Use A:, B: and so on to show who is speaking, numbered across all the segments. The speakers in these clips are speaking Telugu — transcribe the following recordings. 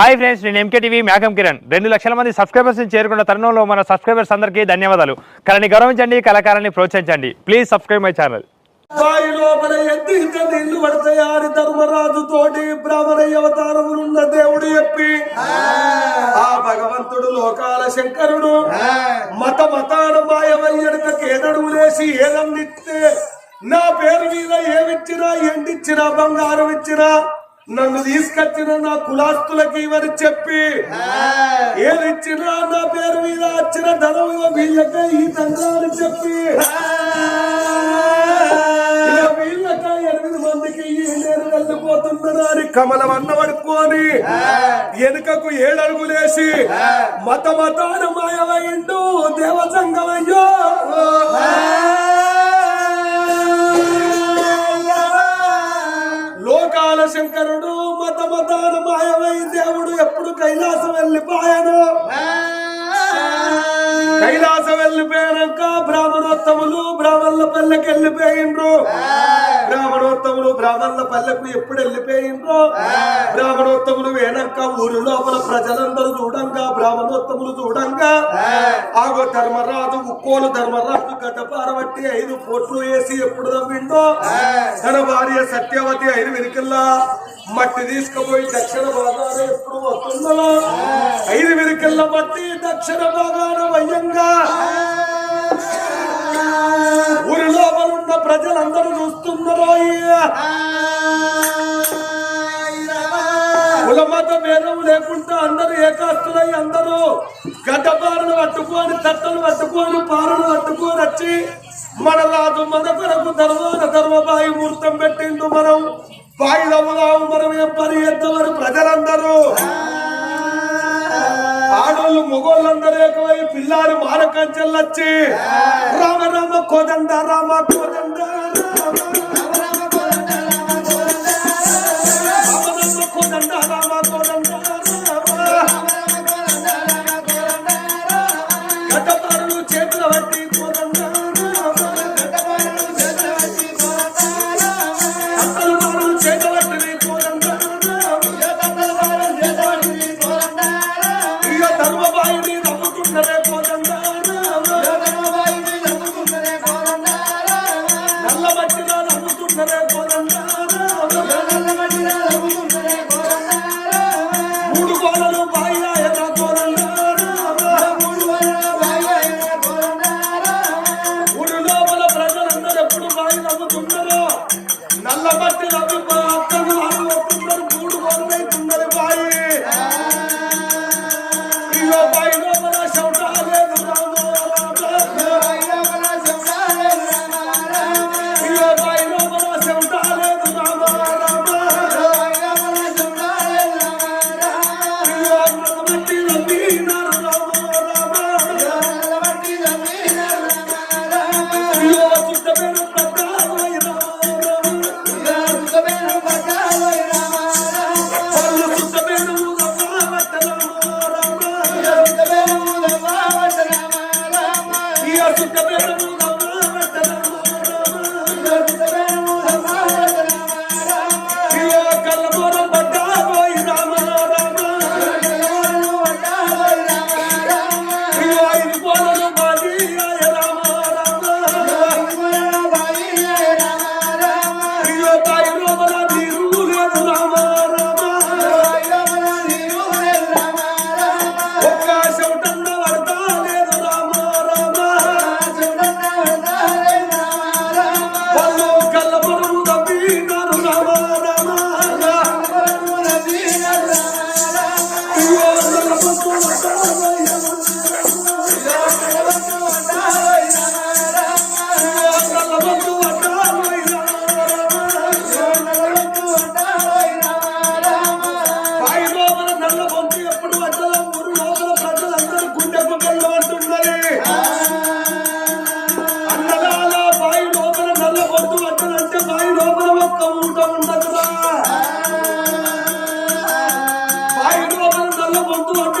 A: హాయ్ ఫ్రెండ్స్ నేను ఎంకేటీవీ మేఘం కిరణ్. రెండు లక్షల మంది సబ్స్క్రైబర్స్ని చేరుకున్న తరుణంలో మన సబ్స్క్రైబర్స్ అందరికీ ధన్యవాదాలు. కళని గౌరవించండి కళాకారాన్ని ప్రోత్సహించండి. Please subscribe my channel.
B: నీళ్ళు ధర్మరాజు తోటి బ్రాహ్మణ అవతారములున్న దేవుడు చెప్పి ఆ భగవంతుడు లోకాల శంకరుడు మత మతాన మాయమయ్యడక కేదడుగులేసి ఏదన్నిస్తే నా పేరు మీద ఏమిచ్చినా ఎండిచ్చినా బంగారం ఇచ్చినా నన్ను తీసుకొచ్చిన నా కులాస్తులకి ఇవని చెప్పి ఏదిచ్చినా నా పేరు మీద వచ్చిన ధనం వీళ్ళకే ఈ తండ్రి చెప్పి వీళ్ళక ఎనిమిది మందికి ఈ నేను వెళ్ళిపోతున్నా అని కమలం అన్న పడుకొని వెనుకకు ఏడడుగులేసి మత మతాన మాయమైండు దేవసంగమయ్యో. శంకరుడు మత మతాన మాయమై దేవుడు ఎప్పుడు కైలాసం వెళ్ళిపోయాను కైలాసం వెళ్ళిపోయాక బ్రాహ్మణోత్తములు బ్రాహ్మణుల పల్లెకి వెళ్ళిపోయిండ్రు. బ్రాహ్మణోత్తములు బ్రాహ్మణుల పల్లెకు ఎప్పుడు వెళ్ళిపోయిండ్రు బ్రాహ్మణోత్తములు వేనక్క ఊరు లోపల ప్రజలందరూ చూడంగా బ్రాహ్మణోత్తములు చూడంగా. ఆగో ధర్మరాజు ఉక్కోలు ధర్మరాజు గడ్డపారబట్టి ఐదు కోట్లు వేసి ఎప్పుడు నవ్విండో తన భార్య సత్యవతి ఐదు వెనుకల్లా మట్టి తీసుకుపోయి దక్షిణ భాగాన ఎప్పుడు వస్తుందో ఐదు వెనుకల్ల మట్టి దక్షిణ భాగాన వయ్యంగా. ఊరి లోపల ఉన్న ప్రజలందరూ చూస్తున్నారు కులమత భేదం లేకుండా అందరూ ఏకాస్తులై అందరూ గడ్డపారను పట్టుకొని తట్టలు పట్టుకొని పారను పట్టుకొని వచ్చి మన రాజు మన కొరకు ధర్మాన ధర్మబాయి ముహూర్తం పెట్టిండు మనం. బాయి మనం ఏం పని చేద్దామని ప్రజలందరూ. ఆడోళ్ళు మొగోళ్ళందరూ ఏకమై పిల్లాడు మారకంచెల్లొచ్చి రామ రామ కోదండ రామ కోదండ రామ. కోదండ రామ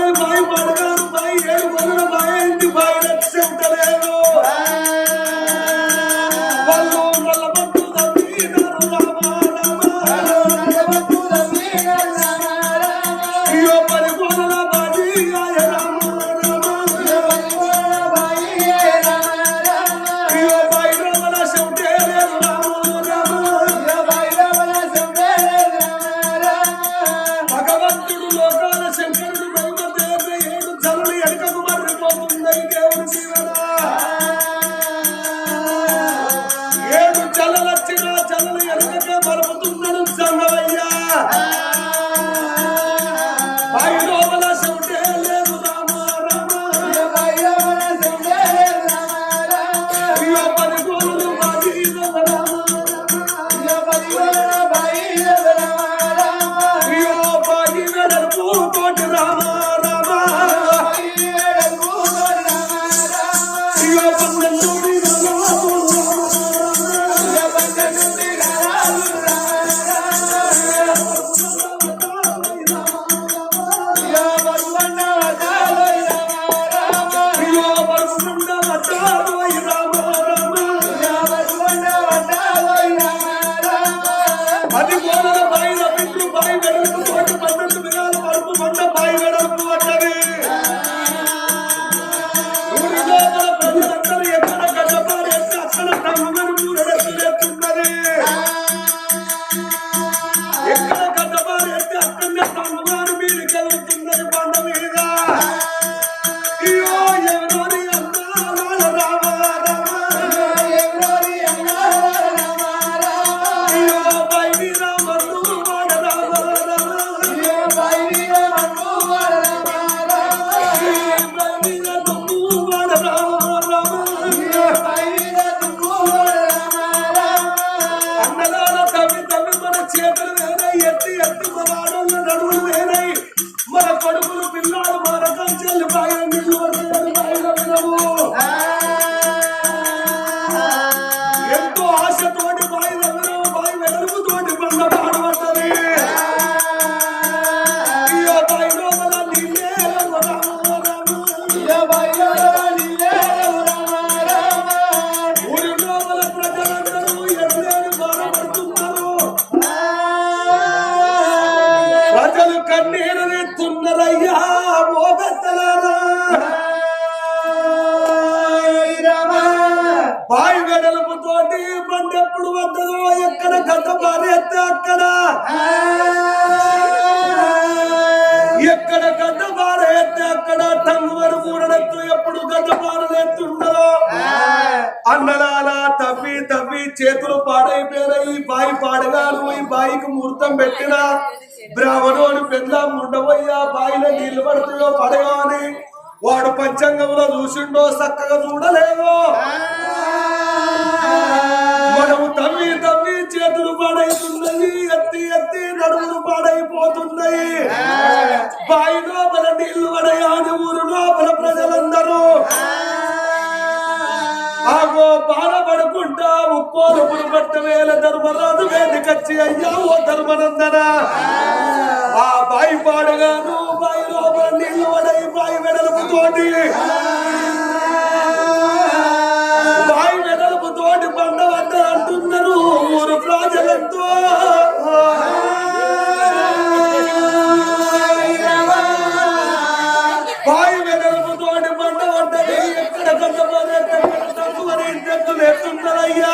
B: से भाई बढ़ गया తవ్వి చేతులు పాడైపోయినాయి బాయి పాడగాను ఈ బాయికి ముహూర్తం పెట్టిన బ్రాహ్మణుడు పెద్ద ఉండబోయ్యా బాయిలో నీళ్ళు పడుతుందో పడగా అని వాడు పంచాంగంలో చూసిండో చక్కగా చూడలేదో. మనము తమ్మి తమ్మి చేతులు పాడైతున్నాయి ఎత్తి ఎత్తి నడుములు పాడైపోతున్నాయి. బాయి లోపల నీళ్ళు పడయాని ఊరు లోపల ప్రజలందరూ బాధపడుకుంటా ఉప్పోలు పురుపట్ట వేల ధర్మరాజు వేదికచ్చి అయ్యా ఓ ధర్మనందన. ఆ బాయి పాడగాను బాయి లోపల నీళ్ళు బాయి వెడలపు తోటి. బాయి వెడలపు తోటి పండ అంటున్నారు ఊరు ప్రజలంతో. ఇంటెత్తులు ఎత్తున్నారయ్యా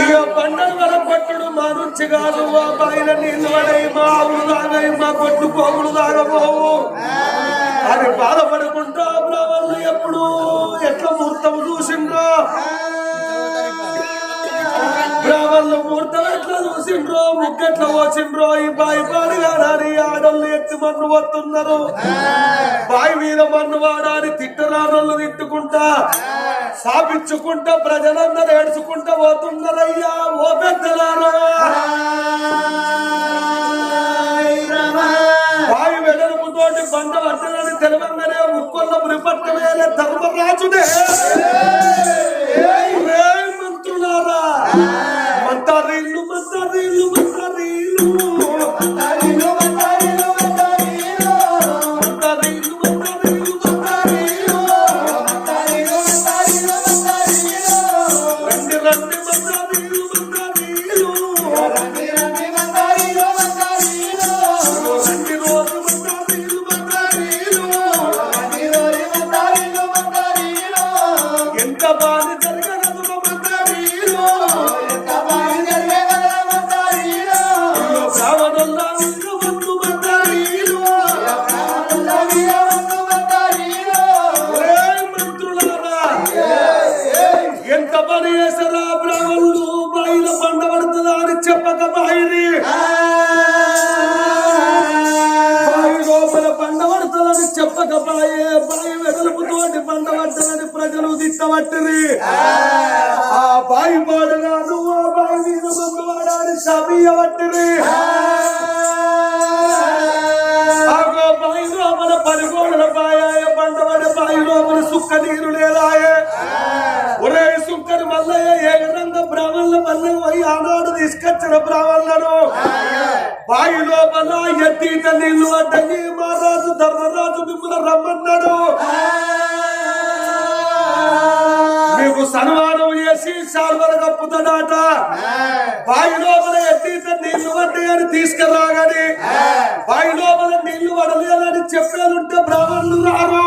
B: ఇక పండగ పట్టుడు మా నుంచి కాదు మా బాయిల నీళ్ళు పడై మా ఆవులు తాగాయి మా కొట్టు పోగులు తాగబోవు అని బాధపడుకుంటా బ్రాహ్మణులు ఎప్పుడు ఎట్లా ముహూర్తం చూసిండ్రో? చూసిండ్రో ముగ్గట్ల పోసిండ్రో ఈ బాయి పాడుగాడని ఆడోళ్ళు ఎత్తి మన్ను వస్తున్నారు బాయి మీద మన్ను వాడాని తిట్టరానోళ్ళు తిట్టుకుంటా సాపించుకుంటా ప్రజలందరూ ఏడ్చుకుంటా పోతున్నారయ్యా. ఓ పెద్దలారా. బావి వెడల్పు తోటి బండ పట్టదని తెలవంగానే ముక్కొల్ల మురిపట్ట వేలే ధర్మరాజునే ఒరే మంత్రులారా మంత్రీళ్ళు మంత్రీళ్ళు బాయే బాయి వెడల్పుతోటి పండబట్టలని ప్రజలు తిట్టబట్టిరి ఆ బాయి పాడరాదు ఆ బాయి మీద ముందువాడాలి సమీయబట్టిరి బాయి లోపల పలుగోడల బాయాయ పండబడ బాయి లోపల సుక్క నీరు లేదాయే ఒరే సుక్కని మల్లయ్య ఏ విధంగా బ్రాహ్మణుల మల్లయ్య ఆనాడు తీసుకొచ్చిన బ్రాహ్మణులను. బావి లోపల ఎత్తిత నీళ్ళు అడ్డగి మహారాజు ధర్మరాజు మిమ్మల్ని రమ్మన్నాడు. మీకు సన్మానం చేసి సాల్వర కప్పుతాడాట. బావి లోపల ఎత్తిత నీళ్ళు పడ్డాయని తీసుకురాగాని బావి లోపల నీళ్ళు పడలేదని చెప్పేదంటే బ్రాహ్మణులు రారు.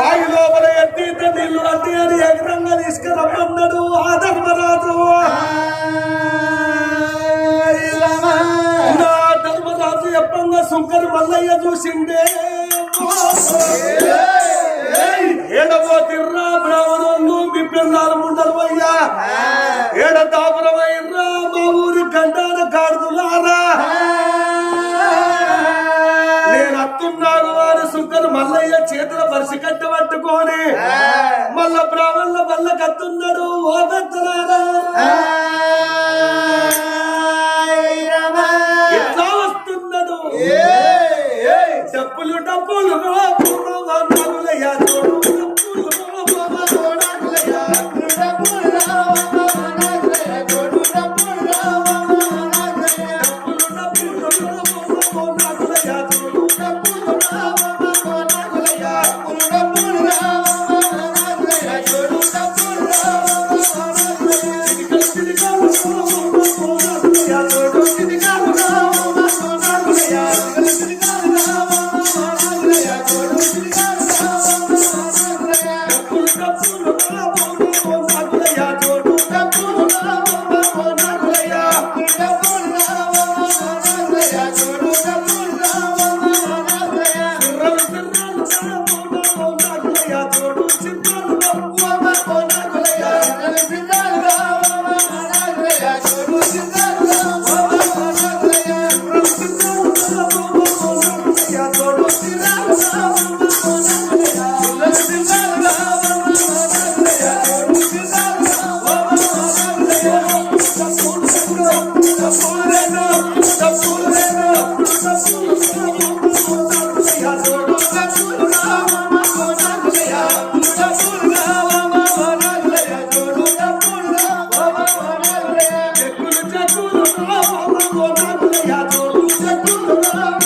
B: బావి లోపల ఎత్తిత నీళ్ళు పడ్డాయని ఎగరంగా తీసుకురమ్మన్నాడు ఆ ధర్మరాజు. సుంకరి మల్లయ్య చూసిండే. ఏడవో తిర్రా బ్రాహ్మణులు మీ పిల్లలు ఉండరు అయ్యా. ఏడ తాపురమైర్రా మా ఊరి గండాన కాడుదులారా నేను అత్తున్నాను వారి సుంకరు మల్లయ్య చేతుల పరిసి కట్ట పట్టుకొని. మల్ల బ్రాహ్మణుల వల్ల కత్తున్నాడు ఓ పెద్దలారా. love.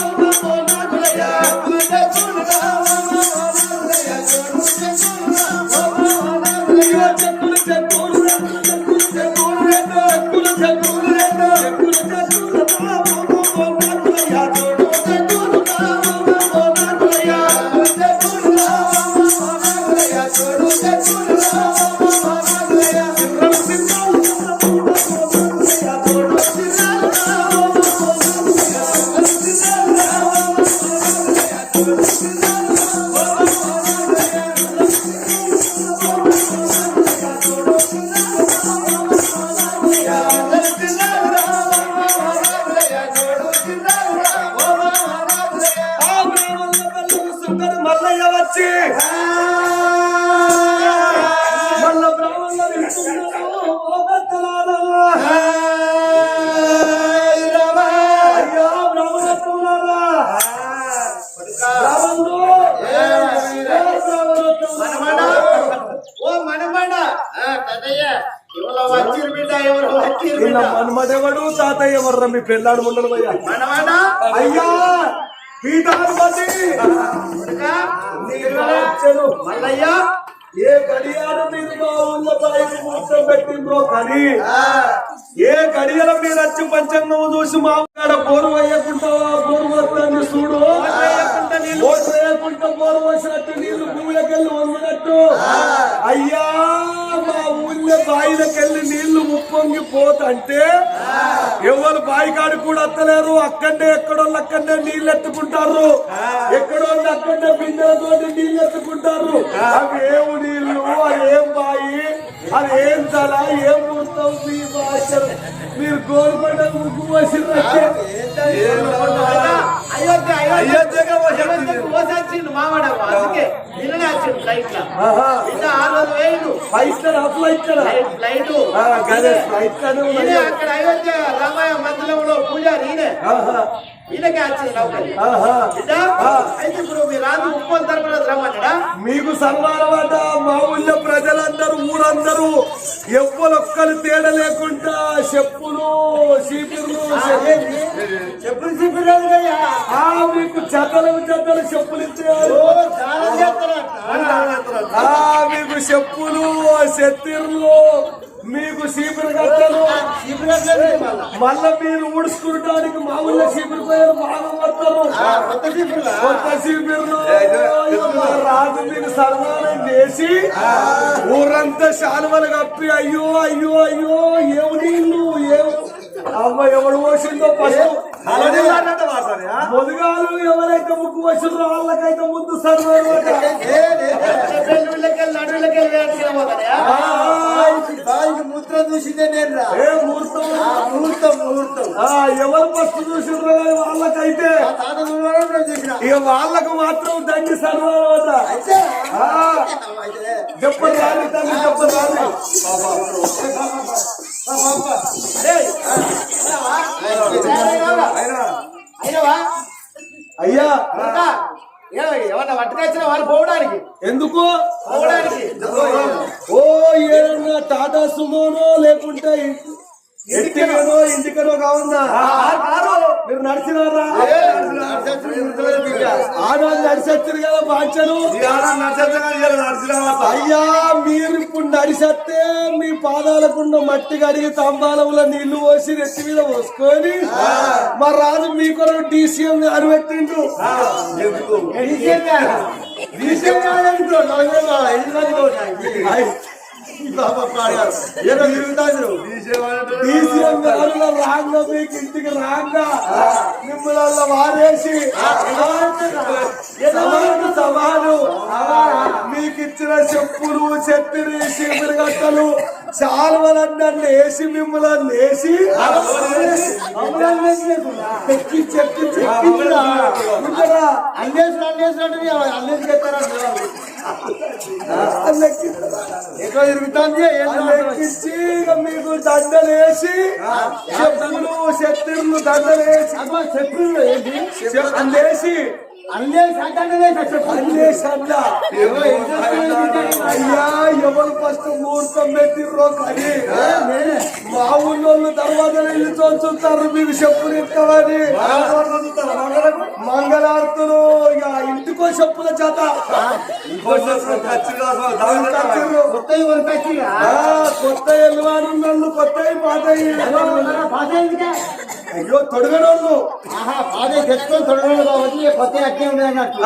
B: మల్లయ్య వచ్చి మల్ల వింటున్నారు, ఓ
C: మనమడ. తాతయ్య ఎవరో వచ్చిరు బిడ్డ ఎవరో వచ్చిరు బిడ్డ?
B: మన్మడెవడు? తాతయ్య ఎవర్రా మీ పెళ్ళాడు ముండలు అయ్యా!
C: మల్లయ్య!
B: ఏ గడియాలు మీరు మా ఊళ్ళో పైకి కూర్చో పెట్టిండ్రో కానీ ఏ గడియల మీరు వచ్చి పంచంగం చూసి మా కాడ బోరు వేయకుండా బోరు వస్తాన్ని చూడు. బోరు వేయకుండా బోరు వేసినట్టు నీళ్ళు భూమిలోకెళ్ళి వంగినట్టు అయ్యా మా బాయిలకెళ్ళి నీళ్ళు ముప్పొంగి పోతంటే ఎవరు బాయి కాడు కూడా అత్తలేరు. అక్కడే ఎక్కడోళ్ళు అక్కడే నీళ్ళు ఎత్తుకుంటారు ఎక్కడోళ్ళు అక్కడే బిందెలతో నీళ్ళు ఎత్తుకుంటారు అవి ఏం నీళ్ళు అది ఏం బాయి అది ఏం తల ఏం పూస్తావు మీ భాష మీరు గోల్కొండ ముగ్గు
C: పోసొచ్చిండు మావాడ అందుకే నిన్ననే వచ్చిండు ఫ్లైట్లో.
B: ఆహా.
C: బిడ్డ ఆ రోజు వేయండు
B: ఫైవ్ స్టార్ అట్లా ఇచ్చారా
C: ఫ్లైట్ ఫ్లైట్
B: ఫ్లైట్.
C: అక్కడ అయోధ్య రామాయ మందిరంలో పూజారి
B: మీకు సన్మానం అంట మా ఊళ్ళో ప్రజలందరూ ఊరందరూ ఎవ్వరొక్కరు తేడా లేకుండా చెప్పులు చీపుర్లు
C: చెప్పులు
B: ఆ మీకు చెత్తలు చెత్తలు చెప్పులు ఇచ్చారు మీకు చెప్పులు చెత్తిర్లు మీకు చీపురు కట్టలు మళ్ళా. మీరు ఊడ్చుకుంటానికి మా ఊళ్ళో చీపురు పోయారు బాగా వస్తారు
C: కొత్త చీపుర్లు?
B: రాజు మీకు సన్మానం చేసి ఊరంతా శాలువలు కప్పి అయ్యో అయ్యో అయ్యో ఏవు నీళ్ళు ఏవు అవ్వ ఎవడు పోసిందో ఫస్ట్ మొదగాలు ఎవరైతే ముక్కు వచ్చిందో వాళ్ళకైతే ముందు?
C: బావికి మూత్రం చూసిందే నేను
B: ముహూర్తం
C: ముహూర్తం ముహూర్తం
B: ఆ, ఎవరు ఫస్ట్ చూసిండ్రో వాళ్ళకైతే ఇక వాళ్ళకు మాత్రం దండి
C: అయితే?
B: చెప్పరు రాని తల్లి చెప్పరు రాని.
C: అయినవా
B: అయ్యా.
C: ఏమన్నా పట్టుకొచ్చిన వారు పోవడానికి
B: ఎందుకు?
C: పోవడానికి.
B: ఓ ఏదన్నా టాటా సుమోనో లేకుంటే ఇంటికనో ఇంటికనో మీరు నడిచినారా? ఆనాడు నడిచొచ్చారు కదా బాంచను. అయ్యా మీరు ఇప్పుడు నడిసత్తే మీ పాదాలకున్న మట్టి కడిగి తంబాలంలో నీళ్ళు పోసి రెత్తి మీద పోసుకొని మా రాజు మీ కొరకు డీసీఎం అనిపెట్టిండ్రు అయ్, డీసీఎం రాంగా మీకు ఇంటికి రాంగా మిమ్మల్ని వారేసి సమాను మీకు ఇచ్చిన చెప్పులు చెత్తిరి చీపురు గట్టలు చాలవలన్నీ వేసి మిమ్మల్ని వేసి చెక్కి చెక్కి చెక్కిందిరా. ఉండరా?
C: అన్నేసిన అన్నేసినట్టు అన్నేసి చెప్తారా తిరుగుతుంది
B: మీకు దండలేసి చెప్పులు చెత్తిర్లు దండలేసి
C: చెప్పులు
B: అందేసి అయ్యా ఎవరు ఫస్ట్ ముహూర్తం పెట్టిర్రో కానీ మా ఊళ్ళో తర్వాత వెళ్ళి చూస్తుంటారు మీకు చెప్పులు ఎత్తామని మంగళార్తులు ఇక ఇంటికో చెప్పుల చేత.
C: కొత్త
B: ఎల్లువారు నన్ను కొత్త పాత అయ్యో తొడగనోళ్ళు
C: ఆహా పాదే తెచ్చుకొని తొడగలు కాబట్టి కొత్త అట్టే ఉన్నాయి అన్నట్టు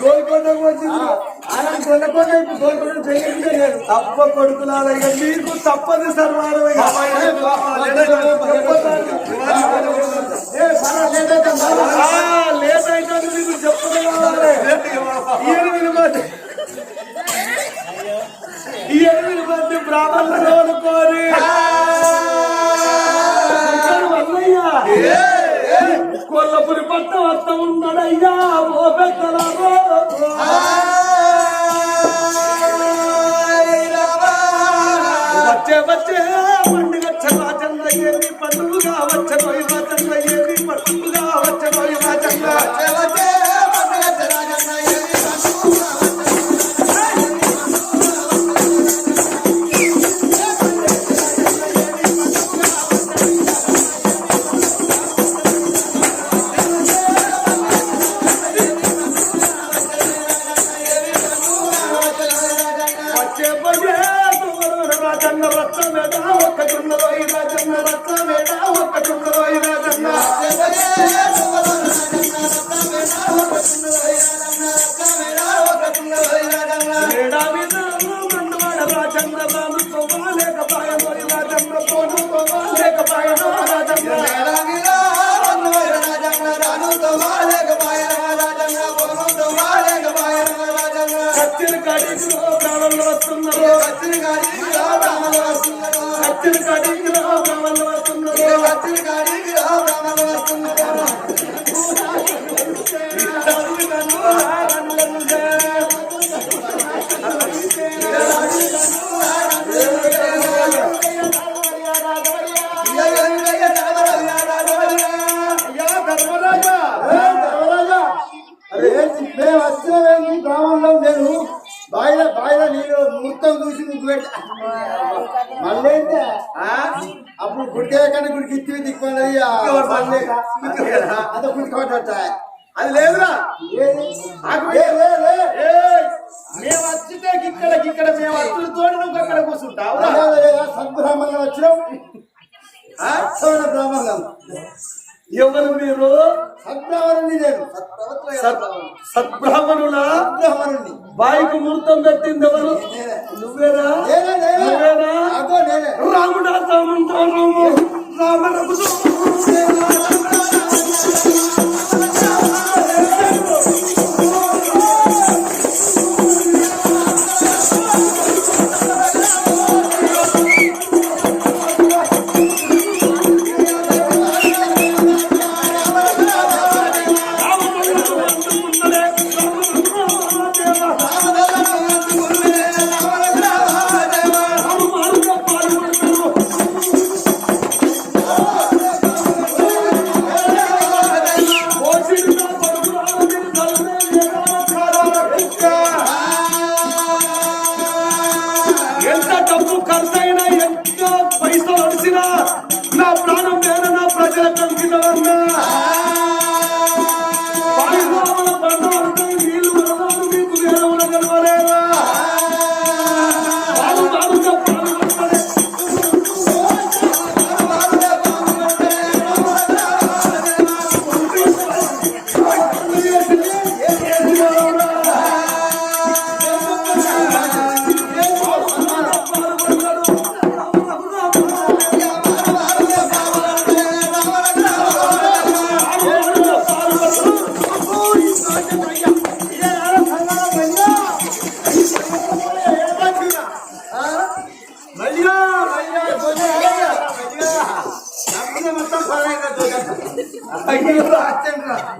B: గోల్కొండకు వచ్చింది
C: కొనకుండా ఇప్పుడు కోరుకుంటూ పెరిగిందే లేదు
B: తప్ప కొడుకులారా ఇక నీకు తప్పని ఉన్నాడయ్యా ఓ పెద్దలారో వచ్చే వచ్చే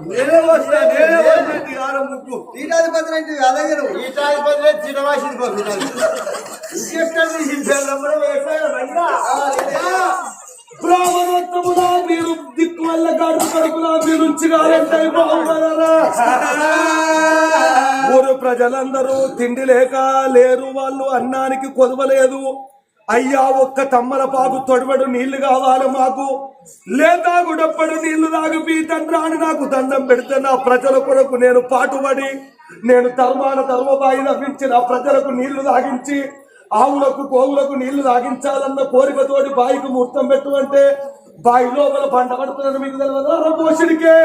C: నేనే
B: వస్తా, నేనే వచ్చేది కాదు ముక్కు.
C: పీఠాధిపతి అంటే అలాగే పీఠాధిపతి చిన్నవాసింది
B: మీరు దిక్కు వల్ల గడుపు కడుపులా మీరు ఉంచగాలంటే బాగుపడారా ఊరు ప్రజలందరూ తిండి లేక లేరు వాళ్ళు అన్నానికి కొదవలేదు అయ్యా ఒక్క తమ్మల పాకు తొడవడు నీళ్ళు కావాలి మాకు లేతాగుడప్పడు నీళ్ళు తాగు తండ్రి అని నాకు దండం పెడితే నా ప్రజల కొరకు నేను పాటుపడి నేను ధర్మాన ధర్మబాయి నవ్వించి నా ప్రజలకు నీళ్ళు తాగించి ఆవులకు కోవులకు నీళ్ళు తాగించాలన్న కోరికతోటి బాయికి ముహూర్తం పెట్టు అంటే బాయి లోపల పంట పడుతున్నాను మీకు తెలియదు? పోషడికే!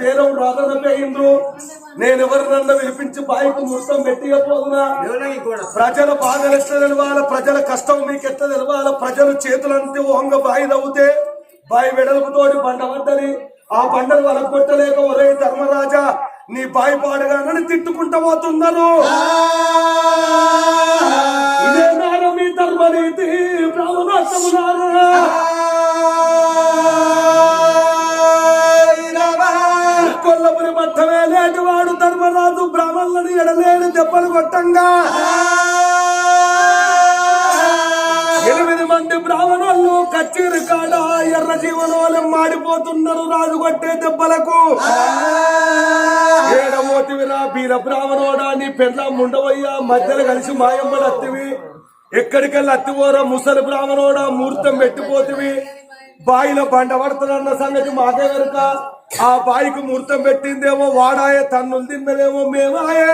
B: రాదన పేయిండ్రు నేను ఎవరినన్నా విలిపించి బాయికి ముహూర్తం పెట్టియపోదునా ప్రజల బాధలు ఎట్లా తెలవాల? ప్రజల కష్టం మీకు ఎట్లా తెలవాల? ప్రజలు చేతులంటే ఓంగ బాయి నవ్వుతే బాయి వెడల్పుతోటి బండ పడ్డది. ఆ బండలు వలగొట్టలేక ఒరే ధర్మరాజా నీ బాయి పాడగానని తిట్టుకుంటా పోతున్నారు. మొత్తంగా ఎనిమిది మంది బ్రాహ్మణులు కచ్చేరు కాడ ఎర్ర జీవనోలం మాడిపోతున్నారు రాజు కొట్టే దెబ్బలకు. ఏడమోతివిరా బీర బ్రాహ్మణోడా నీ పెళ్ళ ముండవయ్యా మధ్యలో కలిసి మాయంబడి అత్తివి. ఎక్కడికెళ్ళి అత్తిపోరా ముసలి బ్రాహ్మణోడా ముహూర్తం పెట్టిపోతివి బాయిలో బండ పడుతున్న సంగతి మాకే వెనుక. ఆ బాయికి ముహూర్తం పెట్టిందేమో వాడాయే తన్నులు తిన్నదేమో మేమాయే.